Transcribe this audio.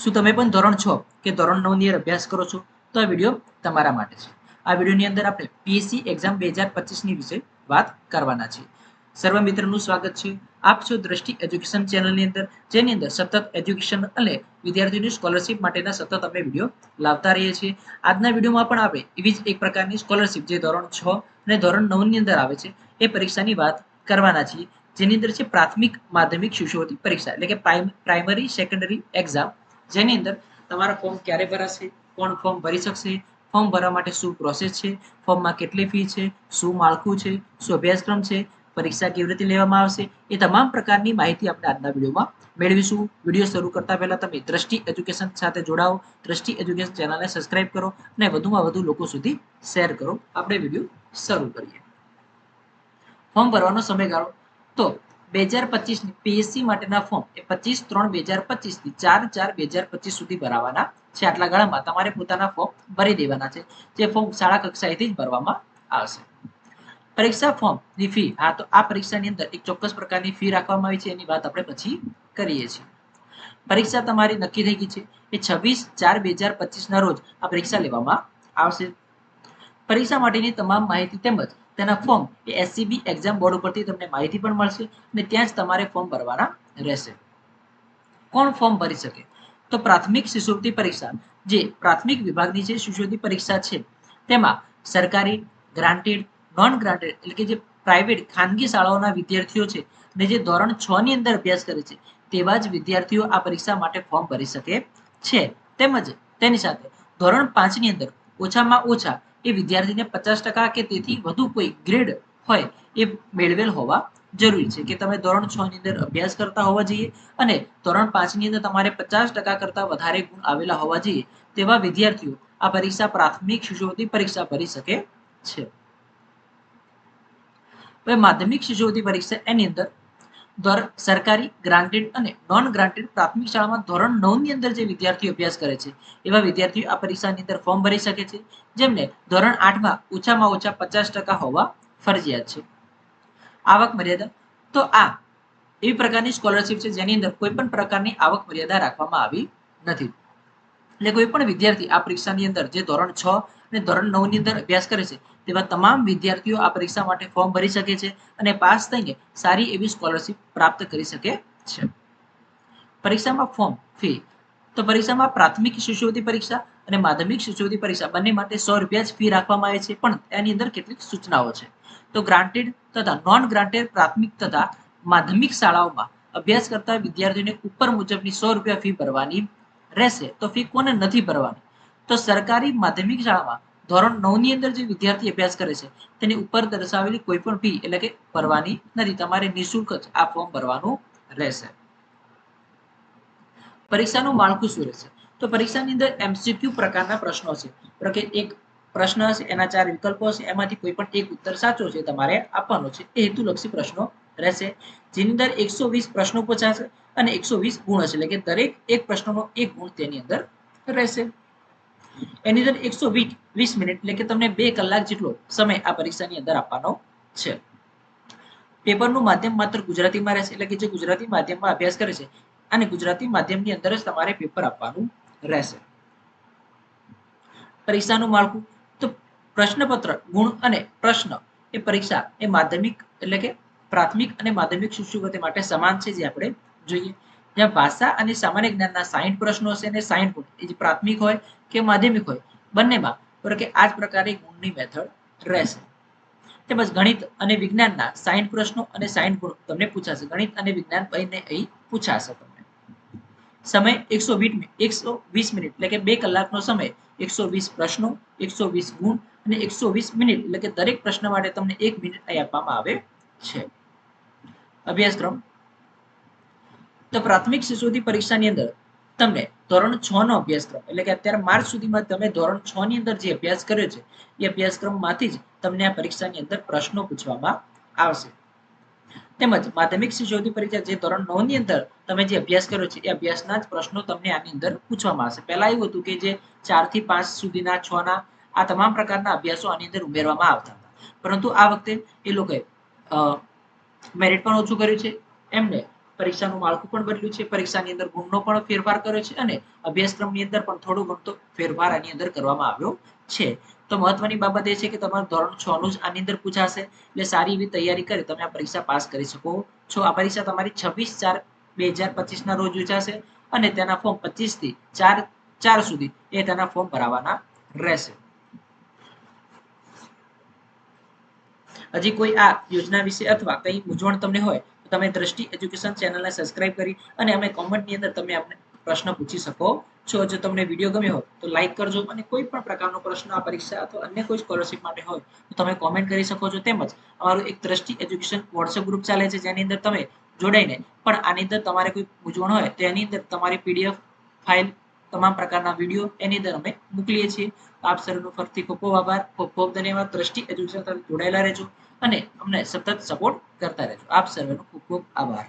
શું તમે પણ ધોરણ છો કે ધોરણ નવની અંદર અભ્યાસ કરો છો? તો આ વીડિયો તમારા માટે છે. આ વિડીયોની અંદર આપણે પીએસસી એક્ઝામ બે હજાર પચીસની વિશે વાત કરવાના છીએ. સર્વ મિત્રનું સ્વાગત છે. આપ છો દ્રષ્ટિ એજ્યુકેશન ચેનલની અંદર, જેની અંદર સતત એજ્યુકેશન અને વિદ્યાર્થીઓની સ્કોલરશિપ માટેના સતત અમે વીડિયો લાવતા રહીએ છીએ. આજના વિડીયોમાં પણ આપણે એવી જ એક પ્રકારની સ્કોલરશિપ જે ધોરણ છ અને ધોરણ નવની અંદર આવે છે, એ પરીક્ષાની વાત કરવાના છીએ. જેની અંદર છે પ્રાથમિક, માધ્યમિક શિષ્યવૃત્તિ પરીક્ષા, એટલે કે પ્રાઇમરી સેકન્ડરી એક્ઝામ જેની અંદર તમારા ફોર્મ ક્યારે ભરાશે, કોણ ફોર્મ ભરી શકશે ફોર્મ ભરવા માટે શું પ્રોસેસ છે ફોર્મમાં કેટલી ફી છે, શું માળખું છે, શું અભ્યાસક્રમ છે, પરીક્ષા કેવી રીતે લેવામાં આવશે, એ તમામ પ્રકારની માહિતી આપણે આજના વિડીયોમાં મેળવીશું. વીડિયો શરૂ કરતા પહેલા તમે દ્રષ્ટિ એજ્યુકેશન સાથે જોડાઓ, દ્રષ્ટિ એજ્યુકેશન ચેનલને સબસ્ક્રાઇબ કરો અને વધુમાં વધુ લોકો સુધી શેર કરો. આપણે વીડિયો શરૂ કરીએ. ફોર્મ ભરવાનો સમયગાળો. તો સુધી ભરાવાના છે. આટલા ગાળામાં તમારે પોતાના ફોર્મ ભરી દેવાના છે. ભરવામાં આવશે. પરીક્ષા આ પરીક્ષાની અંદર એક ચોક્કસ પ્રકારની ફી રાખવામાં આવી છે. એની વાત આપણે પછી કરીએ છીએ. પરીક્ષા તમારી નક્કી થઈ ગઈ છે. એ છવ્વીસ ચાર બે હજાર પચીસના રોજ આ પરીક્ષા લેવામાં આવશે. પરીક્ષા માટેની તમામ માહિતી તેમજ તેના ફોર્મ એ એસસીબી એક્ઝામ બોર્ડ ઉપરથી તમને માહિતી પણ મળશે અને ત્યાં જ તમારે ફોર્મ ભરવાના રહેશે. કોણ ફોર્મ ભરી શકે? તો પ્રાથમિક શિષ્યવૃત્તિ પરીક્ષા, જે પ્રાથમિક વિભાગની જે શિષ્યવૃત્તિ પરીક્ષા છે, તેમાં સરકારી ગ્રાન્ટેડ નોન ગ્રાન્ટેડ એટલે કે જે પ્રાઇવેટ ખાનગી શાળાઓના વિદ્યાર્થીઓ છે અને જે ધોરણ છ ની અંદર અભ્યાસ કરે છે, તેવા જ વિદ્યાર્થીઓ આ પરીક્ષા માટે ફોર્મ ભરી શકે છે. તેમજ તેની સાથે ધોરણ પાંચની અંદર ઓછામાં ઓછા એ વિદ્યાર્થીને પચાસ ટકા કે તેથી વધુ કોઈ ગ્રેડ હોય એ મેળવેલ હોવા જરૂરી છે કે તમે ધોરણ છ ની અંદર અભ્યાસ કરતા હોવા જોઈએ અને ધોરણ પાંચની અંદર તમારે પચાસ ટકા કરતા વધારે ગુણ આવેલા હોવા જોઈએ તેવા વિદ્યાર્થીઓ આ પરીક્ષા પ્રાથમિક શિષ્યવૃત્તિ પરીક્ષા ભરી શકે છે. માધ્યમિક શિષ્યવૃત્તિ પરીક્ષા એની અંદર સરકારી ગ્રાન્ટેડ અને નોન ગ્રાન્ટેડ પ્રાથમિક શાળામાં ધોરણ નવની અંદર જે વિદ્યાર્થીઓ અભ્યાસ કરે છે, એવા વિદ્યાર્થીઓ આ પરીક્ષાની અંદર ફોર્મ ભરી શકે છે, જેમને ધોરણ આઠમાં ઓછામાં ઓછા પચાસ ટકા હોવા ફરજિયાત છે. આવક મર્યાદા. તો આ એવી પ્રકારની સ્કોલરશિપ છે, જેની અંદર કોઈ પણ પ્રકારની આવક મર્યાદા રાખવામાં આવી નથી. એટલે કોઈ પણ વિદ્યાર્થી આ પરીક્ષાની અંદર જે ધોરણ છ અને ધોરણ નવની અંદર અભ્યાસ કરે છે, તેવા તમામ વિદ્યાર્થીઓ આ પરીક્ષા માટે ફોર્મ ભરી શકે છે અને પાસ થઈને સારી એવી સ્કોલરશિપ પ્રાપ્ત કરી શકે છે. પરીક્ષામાં ફોર્મ ફી તો પરીક્ષામાં પ્રાથમિક શિષ્યવૃત્તિ પરીક્ષા અને માધ્યમિક શિષ્યવૃત્તિ પરીક્ષા બંને માટે સો રૂપિયા જ ફી રાખવામાં આવે છે, પણ એની અંદર કેટલીક સૂચનાઓ છે. તો ગ્રાન્ટેડ તથા નોન ગ્રાન્ટેડ પ્રાથમિક તથા માધ્યમિક શાળાઓમાં અભ્યાસ કરતા વિદ્યાર્થીઓને ઉપર મુજબની સો રૂપિયા ફી ભરવાની રહેશે, તો ફી કોને નથી ભરવાની? તો સરકારી માધ્યમિક શાળામાં ધોરણ નવની અંદર જે વિદ્યાર્થી અભ્યાસ કરે છે, તેની ઉપર દર્શાવેલી કોઈ પણ ફી એટલે કે ભરવાની નથી. તમારે નિઃશુલ્ક જ આ ફોર્મ ભરવાનું રહેશે. પરીક્ષાનું માળખું શું રહેશે? તો પરીક્ષાની અંદર એમસીક્યુ પ્રકારના પ્રશ્નો છે. કે એક પ્રશ્ન હશે, એના ચાર વિકલ્પો હશે, એમાંથી કોઈ પણ એક ઉત્તર સાચો છે, તમારે આપવાનો છે. એ હેતુલક્ષી પ્રશ્નો રહેશે, જેની અંદર એકસો વીસ પ્રશ્નો પૂછાશે અને એકસો વીસ ગુણ હશે. એટલે કે દરેક એક પ્રશ્નનો એક ગુણ તેની અંદર રહેશે. એની અંદર એકસો વીસ મિનિટ, એટલે કે તમને બે કલાક જેટલો સમય આ પરીક્ષાની અંદર આપવાનો છે. પેપરનું માધ્યમ માત્ર ગુજરાતીમાં રહેશે, એટલે કે જે ગુજરાતી માધ્યમમાં અભ્યાસ કરે છે અને ગુજરાતી માધ્યમની અંદર જ તમારે પેપર આપવાનું રહેશે. પરીક્ષાનું માળખું, તો પ્રશ્નપત્ર, ગુણ અને પ્રશ્ન એ પરીક્ષા, એ માધ્યમિક, એટલે કે પ્રાથમિક અને માધ્યમિક શિષ્યવૃત્તિ માટે સમાન છે જે આપણે જોઈએ. જ્યાં ભાષા અને સામાન્ય જ્ઞાનના સાહીઠ પ્રશ્નો હશે અને સાહીઠ ગુણ. એ પ્રાથમિક હોય કે માધ્યમિક હોય, બંનેમાં. બરાબર આ જ પ્રકારે ગુણની મેથડ રહેશે. તેમજ ગણિત અને વિજ્ઞાનના સાહીઠ પ્રશ્નો અને સાહીઠ ગુણ તમને પૂછાશે. ગણિત અને વિજ્ઞાન બંને અહીં પૂછાશે તમને. સમય એકસો વીસ એકસો વીસ મિનિટ, એટલે કે બે કલાકનો સમય, એકસો વીસ પ્રશ્નો, એકસો વીસ ગુણ અને એકસો વીસ મિનિટ, એટલે કે દરેક પ્રશ્ન માટે તમને એક મિનિટ અહીં આપવામાં આવે છે. અભ્યાસક્રમ. તો પ્રાથમિક શિશુથી પરીક્ષાની અંદર તમને ધોરણ છ નો અભ્યાસક્રમ, એટલે કે અત્યારે માર્ચ સુધીમાં તમે ધોરણ છ ની અંદર જે અભ્યાસ કર્યો છે, એ અભ્યાસક્રમમાંથી જ તમને આ પરીક્ષાની અંદર પ્રશ્નો પૂછવામાં આવશે. તેમજ માધ્યમિક શિષ્યવૃત્તિ પરીક્ષા જે ધોરણ નવની અંદર તમે જે અભ્યાસ કર્યો છે, એ અભ્યાસના જ પ્રશ્નો તમને આની અંદર પૂછવામાં આવશે. પહેલા એવું હતું કે જે ચારથી પાંચ સુધીના, છ ના, આ તમામ પ્રકારના અભ્યાસો આની અંદર ઉમેરવામાં આવતા હતા. પરંતુ આ વખતે એ લોકોએ મેરિટ પણ ઓછું કર્યું છે. એમને પરીક્ષાનું માળખું પણ બદલ્યું છે. પરીક્ષાની અંદર ગુણનો પણ ફેરફાર કર્યો છે અને અભ્યાસક્રમની અંદર પણ થોડો ઘણો ફેરફાર આની અંદર કરવામાં આવ્યો છે. તો મહત્વની બાબત એ છે કે તમારું ધોરણ છ નું જ આની અંદર પૂછાશે. એટલે સારી એવી તૈયારી કરી તમે આ પરીક્ષા પાસ કરી શકો છો. આ પરીક્ષા તમારી છવ્વીસ ચાર બે હજાર પચીસ ના રોજ યોજાશે અને તેના ફોર્મ પચીસથી ચાર ચાર સુધી એ તેના ફોર્મ ભરાવાના રહેશે. હજી કોઈ આ યોજના વિશે અથવા કંઈ મૂંઝવણ તમને હોય, તો તમે દ્રષ્ટિ એજ્યુકેશન ચેનલને સબસ્ક્રાઇબ કરી અને અમે કોમેન્ટની અંદર તમે અમને પ્રશ્ન પૂછી શકો છો. જો તમને વીડિયો ગમ્યો હોય, તો લાઈક કરજો અને કોઈ પણ પ્રકારનો પ્રશ્ન, આ પરીક્ષા અથવા અન્ય કોઈ સ્કોલરશિપ માટે હોય, તો તમે કોમેન્ટ કરી શકો છો. તેમજ અમારું એક દ્રષ્ટિ એજ્યુકેશન વોટ્સએપ ગ્રુપ ચાલે છે, જેની અંદર તમે જોડાઈને પણ આની અંદર તમારે કોઈ મૂંઝવણ હોય, તો એની અંદર તમારી પીડીએફ ફાઇલ તમામ પ્રકારના વીડિયો એની અંદર અમે મોકલીએ છીએ. આપ સર્વનો ફરીથી ખૂબ ખૂબ આભાર, ખૂબ ખૂબ ધન્યવાદ. દ્રષ્ટિ એજ્યુકેશન સાથે જોડાયેલા રહેજો અને અમને સતત સપોર્ટ કરતા રહેજો. આપ સર્વનો ખૂબ ખૂબ આભાર.